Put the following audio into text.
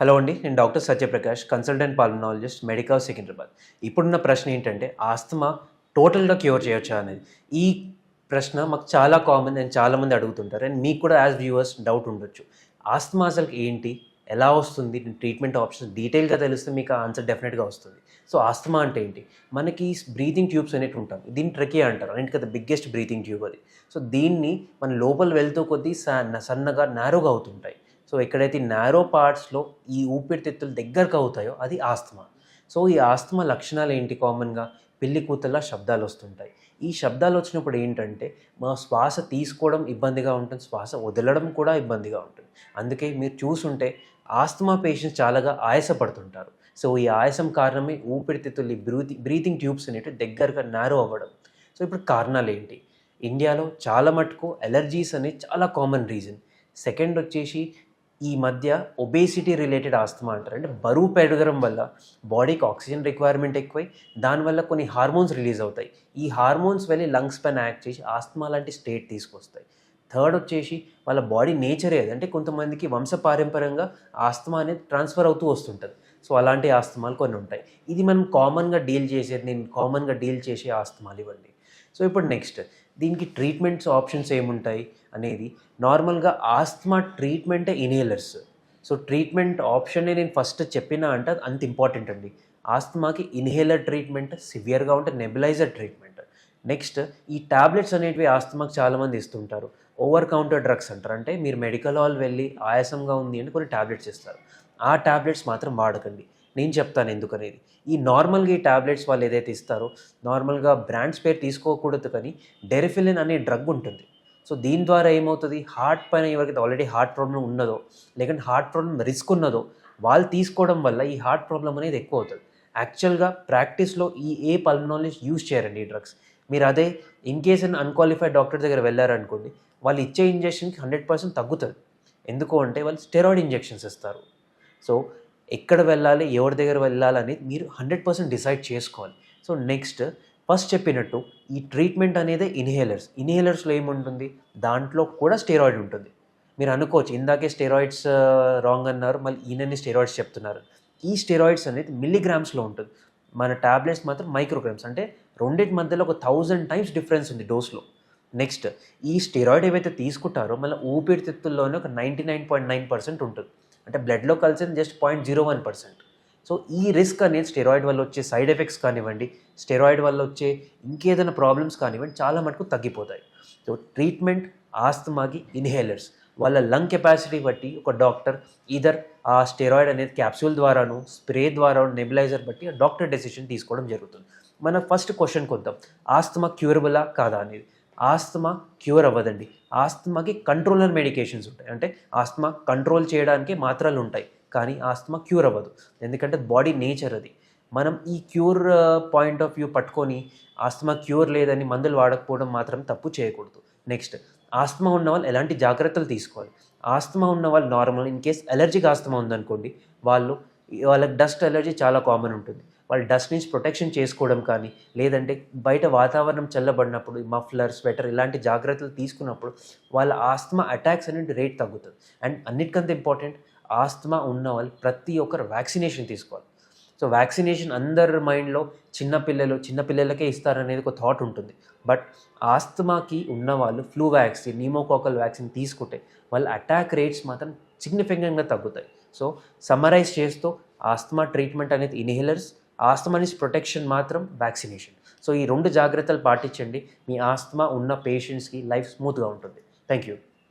Hello అండి నేను doctor Satyaprakash consultant pulmonologist medical Secunderabad ఇప్పుడున్న ప్రశ్న ఏంటంటే ఆస్తమా టోటల్గా క్యూర్ చేయొచ్చా అనేది. ఈ ప్రశ్న మాకు చాలా కామన్ అండ్ చాలామంది అడుగుతుంటారు. అండ్ మీకు కూడా యాజ్ వ్యూవర్స్ డౌట్ ఉండొచ్చు. ఆస్తమా అసలు ఏంటి? ఎలా వస్తుంది? ట్రీట్మెంట్ ఆప్షన్స్ డీటెయిల్గా తెలిస్తే మీకు ఆన్సర్ డెఫినెట్గా వస్తుంది. సో ఆస్తమా అంటే ఏంటి? మనకి బ్రీతింగ్ ట్యూబ్స్ అనేవి ఉంటాం దీన్ని ట్రకీ అంటారు. అన్నిటికీ బిగ్గెస్ట్ బ్రీతింగ్ ట్యూబ్ అది. సో దీన్ని మన లోపల వెళ్తూ కొద్దీ సన్నగా నారోగా అవుతుంటాయి. సో ఎక్కడైతే నారో పార్ట్స్లో ఈ ఊపిరితిత్తులు దగ్గరకు అవుతాయో అది ఆస్తమా. సో ఈ ఆస్తమా లక్షణాలు ఏంటి కామన్గా పెళ్ళి కూతల్లా శబ్దాలు వస్తుంటాయి. ఈ శబ్దాలు వచ్చినప్పుడు ఏంటంటే మా శ్వాస తీసుకోవడం ఇబ్బందిగా ఉంటుంది శ్వాస వదలడం కూడా ఇబ్బందిగా ఉంటుంది. అందుకే మీరు చూసుంటే ఆస్తమా పేషెంట్స్ చాలాగా ఆయాసపడుతుంటారు. సో ఈ ఆయాసం కారణమే ఊపిరితిత్తులు ఈ బ్రీతి బ్రీతింగ్ ట్యూబ్స్ అనేవి దగ్గరగా నారో అవ్వడం. సో ఇప్పుడు కారణాలు ఏంటి? ఇండియాలో చాలా మటుకు ఎలర్జీస్ అనేది చాలా కామన్ రీజన్ సెకండ్ వచ్చేసి ఈ మధ్య ఒబేసిటీ రిలేటెడ్ ఆస్తమా అంటారు. అంటే బరువు పెరగడం వల్ల బాడీకి ఆక్సిజన్ రిక్వైర్మెంట్ ఎక్కువై దానివల్ల కొన్ని హార్మోన్స్ రిలీజ్ అవుతాయి. ఈ హార్మోన్స్ వెళ్ళి లంగ్స్ పైన యాక్ట్ చేసి ఆస్తమా లాంటి స్టేట్ తీసుకొస్తాయి. థర్డ్ వచ్చేసి వాళ్ళ బాడీ నేచర్ ఏది? అంటే కొంతమందికి వంశపారంపర్యంగా ఆస్తమా అనేది ట్రాన్స్ఫర్ అవుతూ వస్తుంటుంది. సో అలాంటి ఆస్తమాలు కొన్ని ఉంటాయి. ఇది మనం కామన్గా డీల్ చేసేది నేను కామన్గా డీల్ చేసే ఆస్తమాలు ఇవ్వండి. సో ఇప్పుడు నెక్స్ట్ దీనికి ట్రీట్మెంట్స్ ఆప్షన్స్ ఏముంటాయి అనేది నార్మల్గా ఆస్తమా ట్రీట్మెంటే ఇన్హేలర్స్ సో ట్రీట్మెంట్ ఆప్షనే నేను ఫస్ట్ చెప్పినా అంటే అంత ఇంపార్టెంట్ అండి. ఆస్తమాకి ఇన్హేలర్ ట్రీట్మెంట్ సివియర్గా ఉంటే నెబిలైజర్ ట్రీట్మెంట్ నెక్స్ట్ ఈ టాబ్లెట్స్ అనేటివి ఆస్తమాకి చాలామంది ఇస్తుంటారు. ఓవర్ కౌంటర్ డ్రగ్స్ అంటారు. అంటే మీరు మెడికల్ హాల్ వెళ్ళి ఆయాసంగా ఉంది అంటే కొన్ని ట్యాబ్లెట్స్ ఇస్తారు. ఆ ట్యాబ్లెట్స్ మాత్రం వాడకండి. నేను చెప్తాను ఎందుకనేది. ఈ నార్మల్గా ఈ టాబ్లెట్స్ వాళ్ళు ఏదైతే ఇస్తారో నార్మల్గా బ్రాండ్స్ పేరు తీసుకోకూడదు కానీ డెరిఫిలిన్ అనే డ్రగ్ ఉంటుంది. సో దీని ద్వారా ఏమవుతుంది? హార్ట్ పైన ఎవరికైతే ఆల్రెడీ హార్ట్ ప్రాబ్లం ఉన్నదో లేకుంటే హార్ట్ ప్రాబ్లం రిస్క్ ఉన్నదో వాళ్ళు తీసుకోవడం వల్ల ఈ హార్ట్ ప్రాబ్లం అనేది ఎక్కువ అవుతుంది. యాక్చువల్గా ప్రాక్టీస్లో ఈ ఏ పల్మనాలజిస్ట్ యూజ్ చేయరండి ఈ డ్రగ్స్. మీరు అదే ఇన్ కేస్ అని అన్క్వాలిఫైడ్ డాక్టర్ దగ్గర వెళ్ళారనుకోండి వాళ్ళు ఇచ్చే ఇంజెక్షన్కి హండ్రెడ్ పర్సెంట్ తగ్గుతుంది. ఎందుకు అంటే వాళ్ళు స్టెరాయిడ్ ఇంజెక్షన్స్ ఇస్తారు. సో ఎక్కడ వెళ్ళాలి ఎవరి దగ్గర వెళ్ళాలి అనేది మీరు హండ్రెడ్ పర్సెంట్ డిసైడ్ చేసుకోవాలి. సో నెక్స్ట్ ఫస్ట్ చెప్పినట్టు ఈ ట్రీట్మెంట్ అనేది ఇన్హేలర్స్ ఇన్హేలర్స్లో ఏముంటుంది? దాంట్లో కూడా స్టెరాయిడ్ ఉంటుంది. మీరు అనుకోవచ్చు ఇందాకే స్టెరాయిడ్స్ రాంగ్ uh, అన్నారు మళ్ళీ ఈయనని స్టెరాయిడ్స్ చెప్తున్నారు. ఈ స్టెరాయిడ్స్ అనేది మిల్లీగ్రామ్స్లో ఉంటుంది. మన టాబ్లెట్స్ మాత్రం మైక్రోగ్రామ్స్ అంటే రెండింటి మధ్యలో ఒక థౌజండ్ టైమ్స్ డిఫరెన్స్ ఉంది డోస్లో నెక్స్ట్ ఈ స్టెరాయిడ్ ఏవైతే తీసుకుంటారో మళ్ళీ ఊపిరితిత్తుల్లోనే ఒక ninety nine point nine percent ఉంటుంది. అంటే బ్లడ్లో కలిసింది just point zero one percent so ఈ రిస్క్ అనేది స్టెరాయిడ్ వల్ల వచ్చే సైడ్ ఎఫెక్ట్స్ కానివ్వండి స్టెరాయిడ్ వల్ల వచ్చే ఇంకేదైనా ప్రాబ్లమ్స్ కానివ్వండి చాలా మటుకు తగ్గిపోతాయి. సో ట్రీట్మెంట్ ఆస్తమాకి ఇన్హేలర్స్ వాళ్ళ లంగ్ కెపాసిటీ బట్టి ఒక డాక్టర్ ఈధర్ ఆ స్టెరాయిడ్ అనేది క్యాప్సూల్ ద్వారాను స్ప్రే ద్వారా నెబిలైజర్ బట్టి ఆ డాక్టర్ డెసిషన్ తీసుకోవడం జరుగుతుంది. మన ఫస్ట్ క్వశ్చన్ వద్దాం ఆస్తమా క్యూరబులా కాదా అనేది. ఆస్తమా క్యూర్ అవ్వదండి. ఆస్తమాకి కంట్రోలర్ మెడికేషన్స్ ఉంటాయి. అంటే ఆస్తమా కంట్రోల్ చేయడానికి మాత్రలు ఉంటాయి. కానీ ఆస్తమా క్యూర్ అవ్వదు. ఎందుకంటే బాడీ నేచర్ అది. మనం ఈ క్యూర్ పాయింట్ ఆఫ్ వ్యూ పట్టుకొని ఆస్తమా క్యూర్ లేదని మందులు వాడకపోవడం మాత్రం తప్పు చేయకూడదు. నెక్స్ట్ ఆస్తమా ఉన్న వాళ్ళు ఎలాంటి జాగ్రత్తలు తీసుకోవాలి? ఆస్తమా ఉన్న వాళ్ళు normal in case allergic asthma ఉందనుకోండి వాళ్ళు వాళ్ళకి డస్ట్ ఎలర్జీ చాలా కామన్ ఉంటుంది. వాళ్ళు డస్ట్ నుంచి ప్రొటెక్షన్ చేసుకోవడం కానీ లేదంటే బయట వాతావరణం చల్లబడినప్పుడు మఫ్లర్ స్వెటర్ ఇలాంటి జాగ్రత్తలు తీసుకున్నప్పుడు వాళ్ళ ఆస్తమా అటాక్స్ అనేది రేట్ తగ్గుతుంది. అండ్ అన్నిటికంత ఇంపార్టెంట్ ఆస్తమా ఉన్న వాళ్ళు ప్రతి ఒక్కరు వ్యాక్సినేషన్ తీసుకోవాలి. సో వ్యాక్సినేషన్ అందరి మైండ్లో చిన్నపిల్లలు చిన్నపిల్లలకే ఇస్తారనేది ఒక థాట్ ఉంటుంది. బట్ ఆస్తమాకి ఉన్న వాళ్ళు ఫ్లూ వ్యాక్సిన్ నిమోకోకల్ వ్యాక్సిన్ తీసుకుంటే వాళ్ళ అటాక్ రేట్స్ మాత్రం సిగ్నిఫికెంట్గా తగ్గుతాయి. సో సమరైజ్ చేస్తూ ఆస్తమా ట్రీట్మెంట్ అనేది ఇన్హేలర్స్ ఆస్తమా ప్రొటెక్షన్ మాత్రం వ్యాక్సినేషన్. సో ఈ రెండు జాగ్రత్తలు పాటించండి. మీ ఆస్తమా ఉన్న పేషెంట్స్కి లైఫ్ స్మూత్గా ఉంటుంది. Thank you